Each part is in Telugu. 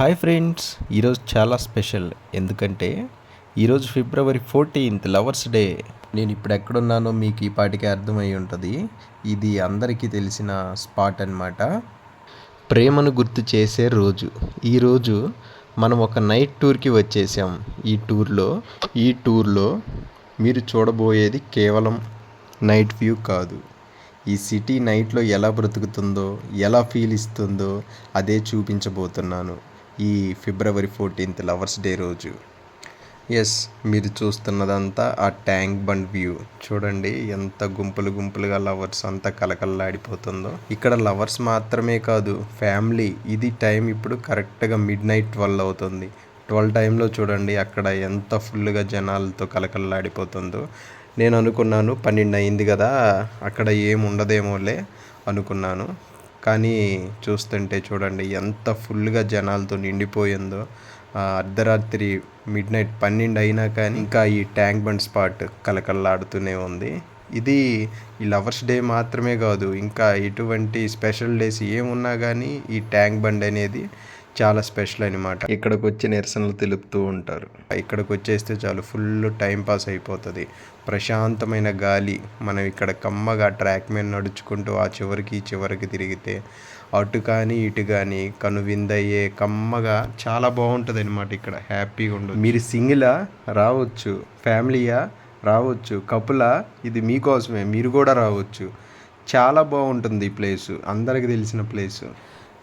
హాయ్ ఫ్రెండ్స్ ఈరోజు చాలా స్పెషల్. ఎందుకంటే ఈరోజు ఫిబ్రవరి ఫోర్టీన్త్ లవర్స్ డే. నేను ఇప్పుడు ఎక్కడున్నానో మీకు ఈ పాటికి అర్థమై ఉంటుంది. ఇది అందరికీ తెలిసిన స్పాట్ అన్నమాట. ప్రేమను గుర్తు చేసే రోజు. ఈరోజు మనం ఒక నైట్ టూర్కి వచ్చేసాం. ఈ టూర్లో ఈ టూర్లో మీరు చూడబోయేది కేవలం నైట్ వ్యూ కాదు. ఈ సిటీ నైట్లో ఎలా బ్రతుకుతుందో ఎలా ఫీల్ ఇస్తుందో అదే చూపించబోతున్నాను. ఈ ఫిబ్రవరి ఫోర్టీన్త్ లవర్స్ డే రోజు. ఎస్ మీరు చూస్తున్నదంతా ఆ ట్యాంక్ బండ్ వ్యూ. చూడండి ఎంత గుంపులు గుంపులుగా లవర్స్ అంతా కలకల్లాడిపోతుందో ఇక్కడ లవర్స్ మాత్రమే కాదు ఫ్యామిలీ. ఇది టైం ఇప్పుడు కరెక్ట్గా మిడ్ నైట్ ట్వెల్వ్ అవుతుంది. ట్వెల్వ్ టైంలో చూడండి అక్కడ ఎంత ఫుల్గా జనాలతో కలకల్లాడిపోతుందో నేను అనుకున్నాను పన్నెండు అయింది కదా అక్కడ ఏం ఉండదేమోలే అనుకున్నాను. కానీ చూస్తుంటే చూడండి ఎంత ఫుల్గా జనాలతో నిండిపోయిందో. అర్ధరాత్రి మిడ్ నైట్ పన్నెండు అయినా కానీ ఇంకా ఈ ట్యాంక్ బండ్ స్పాట్ కలకల్లాడుతూనే ఉంది. ఇది ఈ లవర్స్ డే మాత్రమే కాదు ఇంకా ఎటువంటి స్పెషల్ డేస్ ఏమున్నా కానీ ఈ ట్యాంక్ బండ్ అనేది చాలా స్పెషల్ అనమాట ఇక్కడికి వచ్చి నిరసనలు తెలుపుతూ ఉంటారు. ఇక్కడికి వచ్చేస్తే చాలు ఫుల్ టైం పాస్ అయిపోతుంది. ప్రశాంతమైన గాలి మనం ఇక్కడ కమ్మగా ట్రాక్ మీద నడుచుకుంటూ ఆ చివరికి చివరికి తిరిగితే అటు కానీ ఇటు కానీ కనువిందయ్యే కమ్మగా చాలా బాగుంటుంది అనమాట ఇక్కడ. హ్యాపీగా ఉండదు మీరు సింగిలా రావచ్చు. ఫ్యామిలీయా రావచ్చు. కపులా ఇది మీకోసమే. మీరు కూడా రావచ్చు. చాలా బాగుంటుంది ఈ ప్లేసు. అందరికి తెలిసిన ప్లేసు.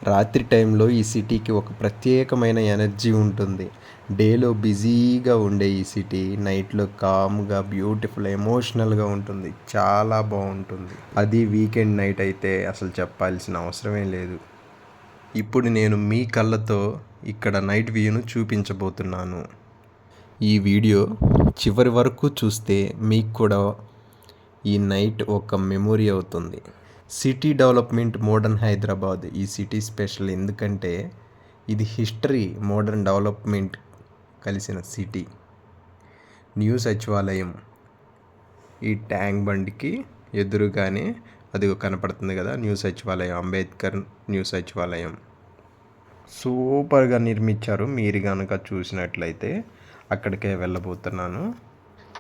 రాత్రి టైంలో ఈ సిటీకి ఒక ప్రత్యేకమైన ఎనర్జీ ఉంటుంది. డేలో బిజీగా ఉండే ఈ సిటీ నైట్లో కామ్గా బ్యూటిఫుల్ ఎమోషనల్గా ఉంటుంది. చాలా బాగుంటుంది. అది వీకెండ్ నైట్ అయితే అసలు చెప్పాల్సిన అవసరమే లేదు. ఇప్పుడు నేను మీ కళ్ళతో ఇక్కడ నైట్ వ్యూను చూపించబోతున్నాను. ఈ వీడియో చివరి వరకు చూస్తే మీకు కూడా ఈ నైట్ ఒక మెమొరీ అవుతుంది. సిటీ డెవలప్మెంట్ మోడర్న్ హైదరాబాద్ ఈ సిటీ స్పెషల్ ఎందుకంటే ఇది హిస్టరీ మోడర్న్ డెవలప్మెంట్ కలిసిన సిటీ. న్యూ సచివాలయం. ఈ ట్యాంక్ బండికి ఎదురుగానే అది కనపడుతుంది కదా న్యూ సచివాలయం అంబేద్కర్ న్యూ సచివాలయం. సూపర్గా నిర్మించారు. మీరు కనుక చూసినట్లయితే అక్కడికే వెళ్ళబోతున్నాను.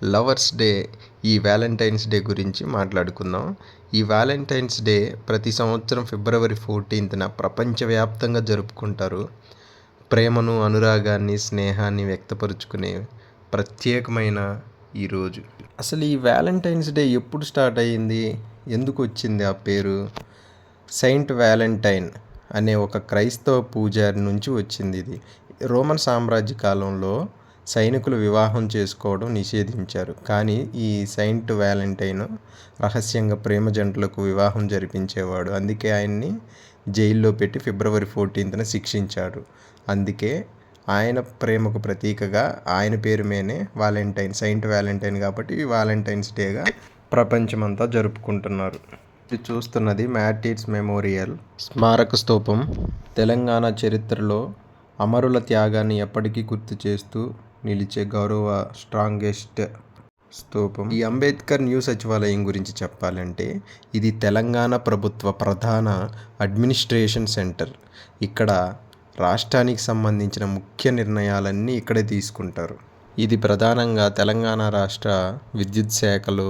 లవర్స్ డే ఈ వ్యాలంటైన్స్ డే గురించి మాట్లాడుకుందాం. ఈ వ్యాలంటైన్స్ డే ప్రతి సంవత్సరం ఫిబ్రవరి ఫోర్టీన్త్న ప్రపంచవ్యాప్తంగా జరుపుకుంటారు. ప్రేమను అనురాగాన్ని స్నేహాన్ని వ్యక్తపరుచుకునే ప్రత్యేకమైన ఈరోజు అసలు ఈ వ్యాలంటైన్స్ డే ఎప్పుడు స్టార్ట్ అయ్యింది? ఎందుకు వచ్చింది ఆ పేరు? సెయింట్ వ్యాలంటైన్ అనే ఒక క్రైస్తవ పూజారి నుంచి వచ్చింది ఇది. రోమన్ సామ్రాజ్య కాలంలో సైనికులు వివాహం చేసుకోవడం నిషేధించారు. కానీ ఈ సెయింట్ వ్యాలంటైన్ రహస్యంగా ప్రేమ జంటలకు వివాహం జరిపించేవాడు. అందుకే ఆయన్ని జైల్లో పెట్టి ఫిబ్రవరి ఫోర్టీన్త్న శిక్షించారు అందుకే ఆయన ప్రేమకు ప్రతీకగా ఆయన పేరు మీదనే వ్యాలంటైన్ సెయింట్ వ్యాలంటైన్ కాబట్టి ఈ వ్యాలంటైన్స్ డేగా ప్రపంచమంతా జరుపుకుంటున్నారు. ఇది చూస్తున్నది మ్యాటిట్స్ మెమోరియల్. స్మారక స్తూపం. తెలంగాణ చరిత్రలో అమరుల త్యాగాన్ని ఎప్పటికీ గుర్తు చేస్తూ నిలిచే గౌరవ స్ట్రాంగెస్ట్ స్తూపం ఈ అంబేద్కర్ న్యూ సచివాలయం గురించి చెప్పాలంటే ఇది తెలంగాణ ప్రభుత్వ ప్రధాన అడ్మినిస్ట్రేషన్ సెంటర్. ఇక్కడ రాష్ట్రానికి సంబంధించిన ముఖ్య నిర్ణయాలన్నీ ఇక్కడే తీసుకుంటారు. ఇది ప్రధానంగా తెలంగాణ రాష్ట్ర విద్యుత్ శాఖలు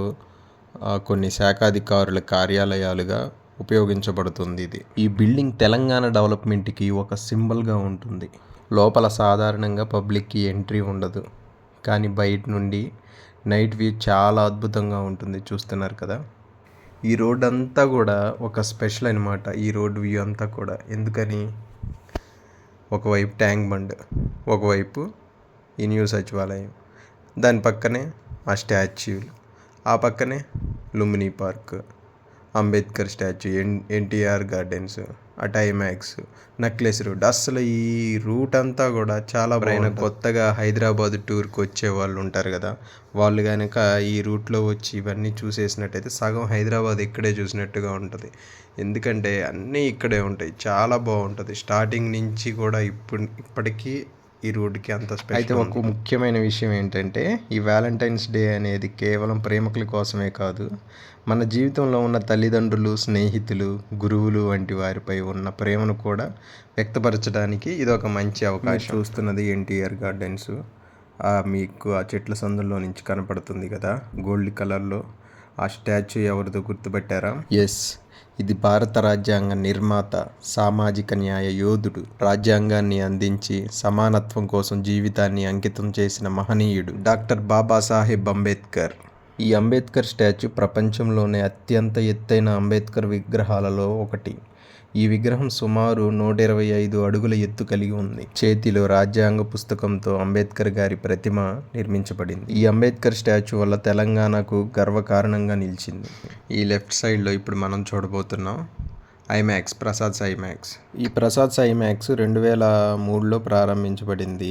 కొన్ని శాఖాధికారుల కార్యాలయాలుగా ఉపయోగించబడుతుంది ఇది. ఈ బిల్డింగ్ తెలంగాణ డెవలప్మెంట్కి ఒక సింబల్గా ఉంటుంది. లోపల సాధారణంగా పబ్లిక్కి ఎంట్రీ ఉండదు. కానీ బయట నుండి నైట్ వ్యూ చాలా అద్భుతంగా ఉంటుంది చూస్తున్నారు కదా. ఈ రోడ్ అంతా కూడా ఒక స్పెషల్ అనమాట ఈ రోడ్ వ్యూ అంతా కూడా. ఎందుకని? ఒకవైపు ట్యాంక్ బండ్ ఒకవైపు ఈ న్యూ సచివాలయం. దాని పక్కనే ఆ స్టాచ్యూలు ఆ పక్కనే Lumbini park Ambedkar statue N NTR gardens. ఆ టైమాక్స్ నక్లెస్ రోడ్ అసలు ఈ రూట్ అంతా కూడా చాలా బాగా కొత్తగా హైదరాబాద్ టూర్కి వచ్చే వాళ్ళు ఉంటారు కదా వాళ్ళు కనుక ఈ రూట్లో వచ్చి ఇవన్నీ చూసేసినట్టయితే సగం హైదరాబాద్ ఇక్కడే చూసినట్టుగా ఉంటుంది. ఎందుకంటే అన్నీ ఇక్కడే ఉంటాయి. చాలా బాగుంటుంది. స్టార్టింగ్ నుంచి కూడా ఇప్పుడు ఇప్పటికీ ఈ రోడ్డుకి అంత స్పెషల్ అయితే ఒక ముఖ్యమైన విషయం ఏంటంటే ఈ వ్యాలంటైన్స్ డే అనేది కేవలం ప్రేమికుల కోసమే కాదు మన జీవితంలో ఉన్న తల్లిదండ్రులు స్నేహితులు గురువులు వంటి వారిపై ఉన్న ప్రేమను కూడా వ్యక్తపరచడానికి ఇది ఒక మంచి అవకాశం. చూస్తున్నది ఎన్టీఆర్ గార్డెన్స్. మీకు ఆ చెట్ల సందుల్లో నుంచి కనపడుతుంది కదా గోల్డ్ కలర్లో. ఆ స్టాచ్యూ ఎవరిదో గుర్తుపెట్టారా? ఎస్ ఇది భారత రాజ్యాంగ నిర్మాత సామాజిక న్యాయ యోధుడు రాజ్యాంగాన్ని అందించి సమానత్వం కోసం జీవితాన్ని అంకితం చేసిన మహనీయుడు డాక్టర్ బాబాసాహెబ్ అంబేద్కర్. ఈ అంబేద్కర్ స్టాచ్యూ ప్రపంచంలోనే అత్యంత ఎత్తైన అంబేద్కర్ విగ్రహాలలో ఒకటి. ఈ విగ్రహం సుమారు నూట ఇరవై ఐదు అడుగుల ఎత్తు కలిగి ఉంది. చేతిలో రాజ్యాంగ పుస్తకంతో అంబేద్కర్ గారి ప్రతిమ నిర్మించబడింది. ఈ అంబేద్కర్ స్టాచ్యూ వల్ల తెలంగాణకు గర్వకారణంగా నిలిచింది. ఈ లెఫ్ట్ సైడ్లో ఇప్పుడు మనం చూడబోతున్నాం ఐమాక్స్ ప్రసాద్ ఐమాక్స్. ఈ ప్రసాద్ ఐమాక్స్ రెండు వేల మూడులో ప్రారంభించబడింది.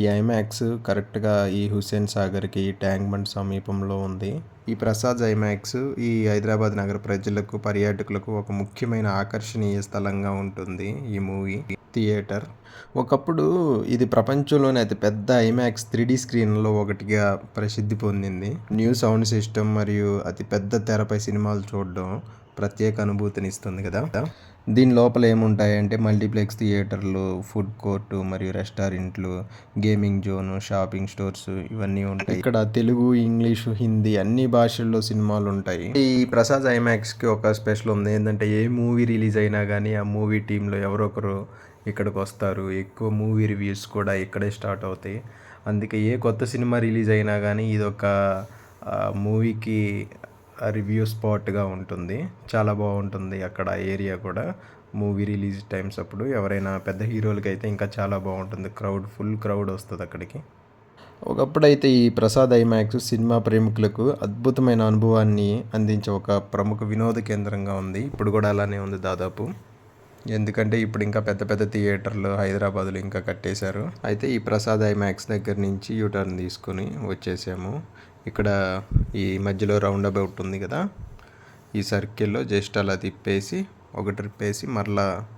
ఈ ఐమాక్స్ కరెక్ట్గా ఈ హుస్సేన్ సాగర్కి ట్యాంక్ బండ్ సమీపంలో ఉంది. ఈ ప్రసాద్ ఐమాక్స్ ఈ హైదరాబాద్ నగర ప్రజలకు పర్యాటకులకు ఒక ముఖ్యమైన ఆకర్షణీయ స్థలంగా ఉంటుంది. ఈ మూవీ థియేటర్. ఒకప్పుడు ఇది ప్రపంచంలోనే అతి పెద్ద ఐమాక్స్ త్రీ డీ స్క్రీన్లో ఒకటిగా ప్రసిద్ధి పొందింది. న్యూ సౌండ్ సిస్టమ్ మరియు అతి పెద్ద తెరపై సినిమాలు చూడడం ప్రత్యేక అనుభూతిని ఇస్తుంది కదా. దీని లోపల ఏముంటాయంటే మల్టీప్లెక్స్ థియేటర్లు ఫుడ్ కోర్టు మరియు రెస్టారెంట్లు గేమింగ్ జోను షాపింగ్ స్టోర్స్ ఇవన్నీ ఉంటాయి. ఇక్కడ తెలుగు ఇంగ్లీషు హిందీ అన్ని భాషల్లో సినిమాలు ఉంటాయి. ఈ ప్రసాద్ ఐమాక్స్కి ఒక స్పెషల్ ఉంది. ఏంటంటే ఏ మూవీ రిలీజ్ అయినా కానీ ఆ మూవీ టీంలో ఎవరొకరు ఇక్కడికి వస్తారు. ఎక్కువ మూవీ రివ్యూస్ కూడా ఇక్కడే స్టార్ట్ అవుతాయి. అందుకే ఏ కొత్త సినిమా రిలీజ్ అయినా కానీ ఇది ఒక మూవీకి రివ్యూ స్పాట్గా ఉంటుంది. చాలా బాగుంటుంది అక్కడ ఏరియా కూడా. మూవీ రిలీజ్ టైమ్స్ అప్పుడు ఎవరైనా పెద్ద హీరోలకి అయితే ఇంకా చాలా బాగుంటుంది. క్రౌడ్ ఫుల్ క్రౌడ్ వస్తుంది అక్కడికి. ఒకప్పుడైతే ఈ ప్రసాద్ ఐమాక్స్ సినిమా ప్రేమికులకు అద్భుతమైన అనుభవాన్ని అందించే ఒక ప్రముఖ వినోద కేంద్రంగా ఉంది. ఇప్పుడు కూడా అలానే ఉంది దాదాపు. ఎందుకంటే ఇప్పుడు ఇంకా పెద్ద పెద్ద థియేటర్లు హైదరాబాద్లో ఇంకా కట్టేశారు. అయితే ఈ ప్రసాద్ ఐమాక్స్ దగ్గర నుంచి యూటర్న్ తీసుకుని వచ్చేసాము. ఇక్కడ ఈ మధ్యలో రౌండ్ అబౌట్ ఉంది కదా. ఈ సర్కిల్లో జస్ట్ అలా తిప్పేసి ఒక ట్రిప్ వేసి మరలా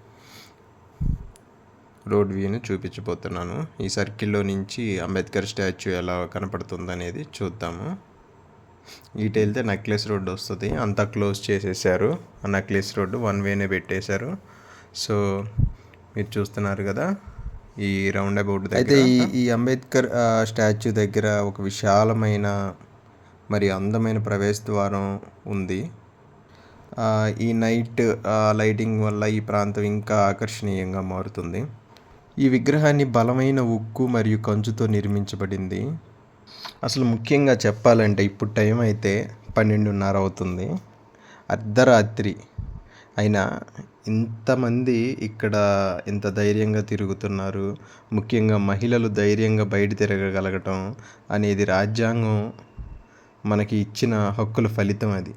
రోడ్ వ్యూని చూపించబోతున్నాను. ఈ సర్కిల్లో నుంచి అంబేద్కర్ స్టాచ్యూ ఎలా కనపడుతుంది అనేది చూద్దాము. ఇటు వెళ్తే నెక్లెస్ రోడ్డు వస్తుంది. అంతా క్లోజ్ చేసేసారు. ఆ నెక్లెస్ రోడ్డు వన్ వేనే పెట్టేశారు. సో మీరు చూస్తున్నారు కదా ఈ రౌండ్ అబౌట్ అయితే ఈ ఈ అంబేద్కర్ స్టాచ్యూ దగ్గర ఒక విశాలమైన మరి అందమైన ప్రవేశ ద్వారం ఉంది ఈ నైట్ లైటింగ్ వల్ల ఈ ప్రాంతం ఇంకా ఆకర్షణీయంగా మారుతుంది. ఈ విగ్రహాన్ని బలమైన ఉక్కు మరియు కంచుతో నిర్మించబడింది. అసలు ముఖ్యంగా చెప్పాలంటే ఇప్పుడు టైం అయితే పన్నెండున్నర అవుతుంది. అర్ధరాత్రి అయినా ఇంతమంది ఇక్కడ ఇంత ధైర్యంగా తిరుగుతున్నారు. ముఖ్యంగా మహిళలు ధైర్యంగా బయట తిరగగలగటం అనేది రాజ్యాంగం మనకి ఇచ్చిన హక్కుల ఫలితం అది.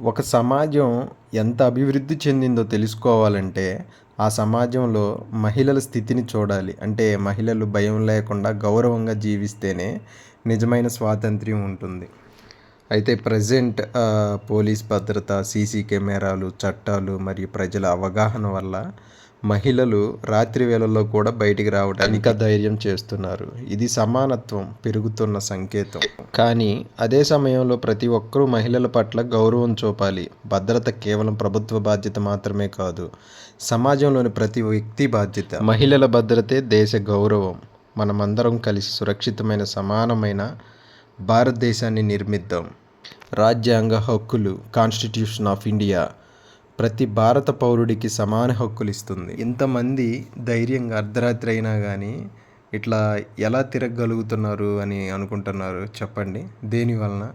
ఒక సమాజం ఎంత అభివృద్ధి చెందిందో తెలుసుకోవాలంటే ఆ సమాజంలో మహిళల స్థితిని చూడాలి. అంటే మహిళలు భయం లేకుండా గౌరవంగా జీవిస్తేనే నిజమైన స్వాతంత్ర్యం ఉంటుంది. అయితే ప్రజెంట్ పోలీస్ భద్రత సీసీ కెమెరాలు చట్టాలు మరియు ప్రజల అవగాహన వల్ల మహిళలు రాత్రి వేళల్లో కూడా బయటికి రావడానికి ధైర్యం చేస్తున్నారు. ఇది సమానత్వం పెరుగుతున్న సంకేతం. కానీ అదే సమయంలో ప్రతి ఒక్కరూ మహిళల పట్ల గౌరవం చూపాలి. భద్రత కేవలం ప్రభుత్వ బాధ్యత మాత్రమే కాదు సమాజంలోని ప్రతి వ్యక్తి బాధ్యత. మహిళల భద్రతే దేశ గౌరవం. మనమందరం కలిసి సురక్షితమైన సమానమైన భారతదేశాన్ని నిర్మిద్దాం. రాజ్యాంగ హక్కులు కాన్స్టిట్యూషన్ ఆఫ్ ఇండియా ప్రతి భారత పౌరుడికి సమాన హక్కులు ఇస్తుంది. ఇంతమంది ధైర్యంగా అర్ధరాత్రి అయినా కానీ ఇట్లా ఎలా తిరగగలుగుతున్నారు అని అనుకుంటున్నారు చెప్పండి. దేని వలన?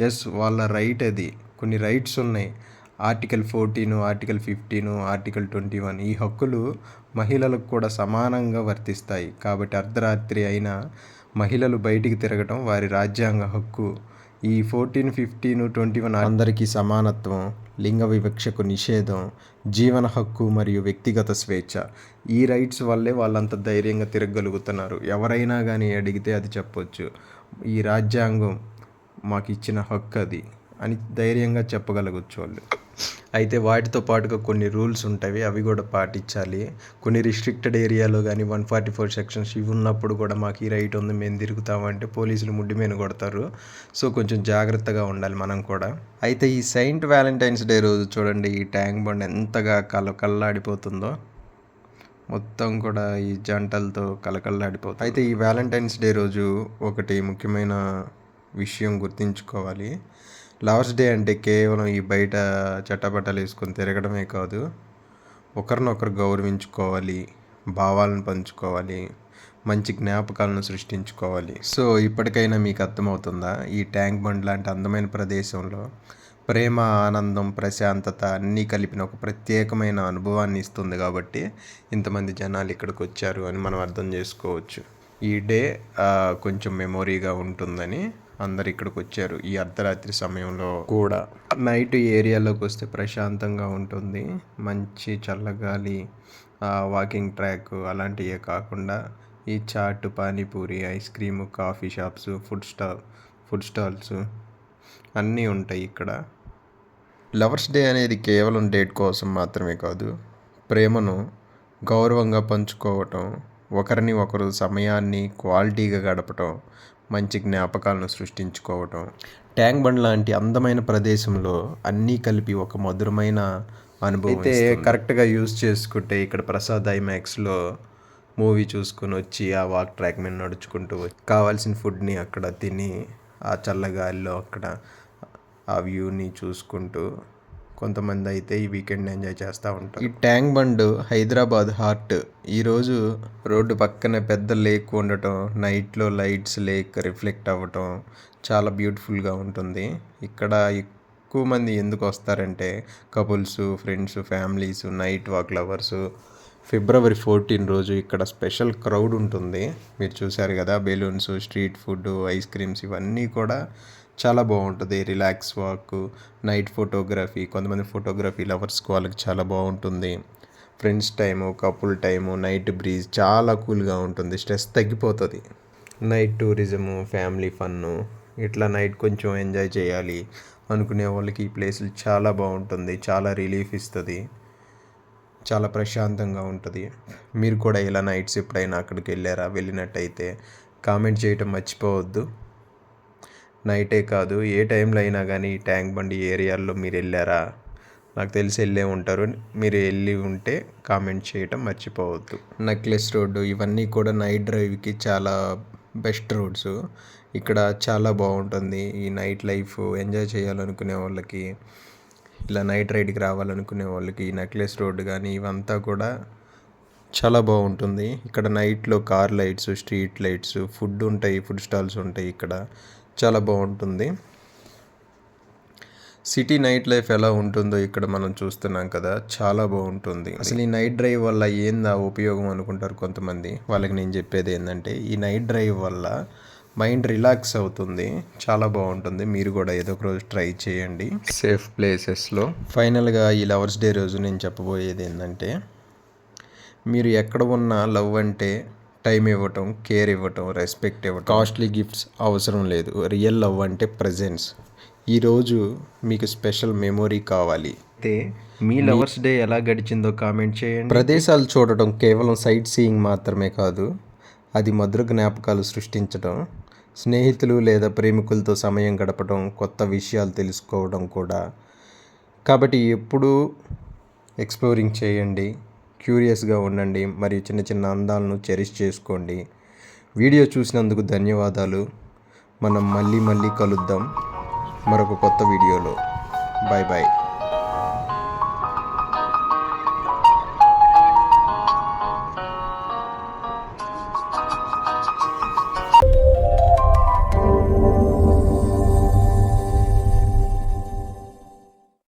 ఎస్ వాళ్ళ రైట్ అది. కొన్ని రైట్స్ ఉన్నాయి. Article fourteen article fifteen article twenty one ఈ హక్కులు మహిళలకు కూడా సమానంగా వర్తిస్తాయి. కాబట్టి అర్ధరాత్రి అయినా మహిళలు బయటికి తిరగటం వారి రాజ్యాంగ హక్కు. ఈ ఫోర్టీన్ ఫిఫ్టీన్ ట్వంటీ వన్ అందరికీ సమానత్వం లింగ వివక్షకు నిషేధం జీవన హక్కు మరియు వ్యక్తిగత స్వేచ్ఛ. ఈ రైట్స్ వల్లే వాళ్ళంత ధైర్యంగా తిరగలుగుతున్నారు ఎవరైనా కానీ అడిగితే అది చెప్పొచ్చు. ఈ రాజ్యాంగం మాకు ఇచ్చిన హక్కు అది అని ధైర్యంగా చెప్పగలగచ్చు వాళ్ళు. అయితే వాటితో పాటుగా కొన్ని రూల్స్ ఉంటాయి. అవి కూడా పాటించాలి. కొన్ని రిస్ట్రిక్టెడ్ ఏరియాలో కానీ వన్ ఫార్టీ ఫోర్ సెక్షన్స్ ఇవి ఉన్నప్పుడు కూడా మాకు ఈ రైట్ ఉంది మేము తిరుగుతామంటే పోలీసులు ముడ్డి మీద కొడతారు. సో కొంచెం జాగ్రత్తగా ఉండాలి మనం కూడా. అయితే ఈ సెయింట్ వ్యాలంటైన్స్ డే రోజు చూడండి ఈ ట్యాంక్ బండ్ ఎంతగా కల కల్లాడిపోతుందో మొత్తం కూడా ఈ జంటలతో కలకల్లాడిపోతుంది అయితే ఈ వ్యాలంటైన్స్ డే రోజు ఒకటి ముఖ్యమైన విషయం గుర్తుంచుకోవాలి. లవర్స్ డే అంటే కేవలం ఈ బయట చట్టబట్టలు వేసుకొని తిరగడమే కాదు ఒకరినొకరు గౌరవించుకోవాలి భావాలను పంచుకోవాలి మంచి జ్ఞాపకాలను సృష్టించుకోవాలి. సో ఇప్పటికైనా మీకు అర్థమవుతుందా? ఈ ట్యాంక్ బండ్ లాంటి అందమైన ప్రదేశంలో ప్రేమ ఆనందం ప్రశాంతత అన్నీ కలిపిన ఒక ప్రత్యేకమైన అనుభవాన్ని ఇస్తుంది కాబట్టి ఇంతమంది జనాలు ఇక్కడికి వచ్చారు అని మనం అర్థం చేసుకోవచ్చు. ఈ డే కొంచెం మెమొరీగా ఉంటుందని అందరు ఇక్కడికి వచ్చారు ఈ అర్ధరాత్రి సమయంలో కూడా. నైట్ ఏరియాలోకి వస్తే ప్రశాంతంగా ఉంటుంది. మంచి చల్లగాలి వాకింగ్ ట్రాక్ అలాంటివే కాకుండా ఈ chaat panipuri ice cream coffee shops food stall food stalls అన్నీ ఉంటాయి ఇక్కడ. లవర్స్ డే అనేది కేవలం డేట్ కోసం మాత్రమే కాదు ప్రేమను గౌరవంగా పంచుకోవటం ఒకరిని ఒకరు సమయాన్ని క్వాలిటీగా గడపటం మంచి జ్ఞాపకాలను సృష్టించుకోవటం. ట్యాంక్ బండ్ లాంటి అందమైన ప్రదేశంలో అన్నీ కలిపి ఒక మధురమైన అనుభవం అయితే కరెక్ట్గా యూజ్ చేసుకుంటే ఇక్కడ ప్రసాద్ ఐమాక్స్లో మూవీ చూసుకొని వచ్చి ఆ వాక్ ట్రాక్ మీద నడుచుకుంటూ కావాల్సిన ఫుడ్ని అక్కడ తిని ఆ చల్లగాలిలో అక్కడ ఆ వ్యూని చూసుకుంటూ కొంతమంది అయితే ఈ వీకెండ్ ఎంజాయ్ చేస్తూ ఉంటారు. ఈ ట్యాంక్ బండ్ హైదరాబాద్ హార్ట్ ఈరోజు రోడ్డు పక్కన పెద్ద లేక్ ఉండటం నైట్లో లైట్స్ లేక్ రిఫ్లెక్ట్ అవ్వటం చాలా బ్యూటిఫుల్గా ఉంటుంది. ఇక్కడ ఎక్కువ మంది ఎందుకు వస్తారంటే couples friends families night walk lovers ఫిబ్రవరి ఫోర్టీన్ రోజు ఇక్కడ స్పెషల్ క్రౌడ్ ఉంటుంది. మీరు చూశారు కదా balloons street food ice creams ఇవన్నీ కూడా చాలా బాగుంటుంది. రిలాక్స్ వాక్ నైట్ ఫోటోగ్రఫీ కొంతమంది ఫోటోగ్రఫీ లవర్స్ వాళ్ళకి చాలా బాగుంటుంది. Friends time couple time night breeze చాలా కూల్గా ఉంటుంది. స్ట్రెస్ తగ్గిపోతుంది. నైట్ టూరిజము ఫ్యామిలీ ఫన్ను ఇట్లా నైట్ కొంచెం ఎంజాయ్ చేయాలి అనుకునే వాళ్ళకి ఈ ప్లేసులు చాలా బాగుంటుంది. చాలా రిలీఫ్ ఇస్తుంది. చాలా ప్రశాంతంగా ఉంటుంది. మీరు కూడా ఇలా నైట్స్ ఎప్పుడైనా అక్కడికి వెళ్ళారా? వెళ్ళినట్టయితే కామెంట్ చేయటం మర్చిపోవద్దు. నైటే కాదు ఏ టైంలో అయినా కానీ ట్యాంక్ బండి ఏరియాల్లో మీరు వెళ్ళారా? నాకు తెలిసి వెళ్ళే ఉంటారు. మీరు వెళ్ళి ఉంటే కామెంట్ చేయటం మర్చిపోవద్దు. నెక్లెస్ రోడ్డు ఇవన్నీ కూడా నైట్ డ్రైవ్కి చాలా బెస్ట్ రోడ్స్. ఇక్కడ చాలా బాగుంటుంది. ఈ నైట్ లైఫ్ ఎంజాయ్ చేయాలనుకునే వాళ్ళకి ఇలా నైట్ రైడ్కి రావాలనుకునే వాళ్ళకి ఈ నెక్లెస్ రోడ్డు కానీ ఇవంతా కూడా చాలా బాగుంటుంది. ఇక్కడ నైట్లో car lights street lights food ఉంటాయి ఫుడ్ స్టాల్స్ ఉంటాయి ఇక్కడ. చాలా బాగుంటుంది. సిటీ నైట్ లైఫ్ ఎలా ఉంటుందో ఇక్కడ మనం చూస్తున్నాం కదా చాలా బాగుంటుంది. అసలు ఈ నైట్ డ్రైవ్ వల్ల ఏందా ఉపయోగం అనుకుంటారు కొంతమంది? వాళ్ళకి నేను చెప్పేది ఏంటంటే ఈ నైట్ డ్రైవ్ వల్ల మైండ్ రిలాక్స్ అవుతుంది చాలా బాగుంటుంది. మీరు కూడా ఏదో ఒక రోజు ట్రై చేయండి. సేఫ్ ప్లేసెస్లో ఫైనల్గా ఈ లవర్స్ డే రోజు నేను చెప్పబోయేది ఏంటంటే మీరు ఎక్కడ ఉన్నా లవ్ అంటే టైం ఇవ్వటం కేర్ ఇవ్వటం రెస్పెక్ట్ ఇవ్వటం. కాస్ట్లీ గిఫ్ట్స్ అవసరం లేదు. రియల్ లవ్ అంటే ప్రజెన్స్ ఈరోజు మీకు స్పెషల్ మెమొరీ కావాలి. అయితే మీ లవర్స్ డే ఎలా గడిచిందో కామెంట్ చేయండి. ప్రదేశాలు చూడటం కేవలం సైట్ సీయింగ్ మాత్రమే కాదు అది మధుర జ్ఞాపకాలు సృష్టించడం స్నేహితులు లేదా ప్రేమికులతో సమయం గడపడం కొత్త విషయాలు తెలుసుకోవడం కూడా. కాబట్టి ఎప్పుడూ ఎక్స్ప్లోరింగ్ చేయండి. క్యూరియస్గా ఉండండి. మరియు చిన్న చిన్న అందాలను చెరిష్ చేసుకోండి. వీడియో చూసినందుకు ధన్యవాదాలు. మనం మళ్ళీ మళ్ళీ కలుద్దాం. మరొక కొత్త వీడియోలో. Bye bye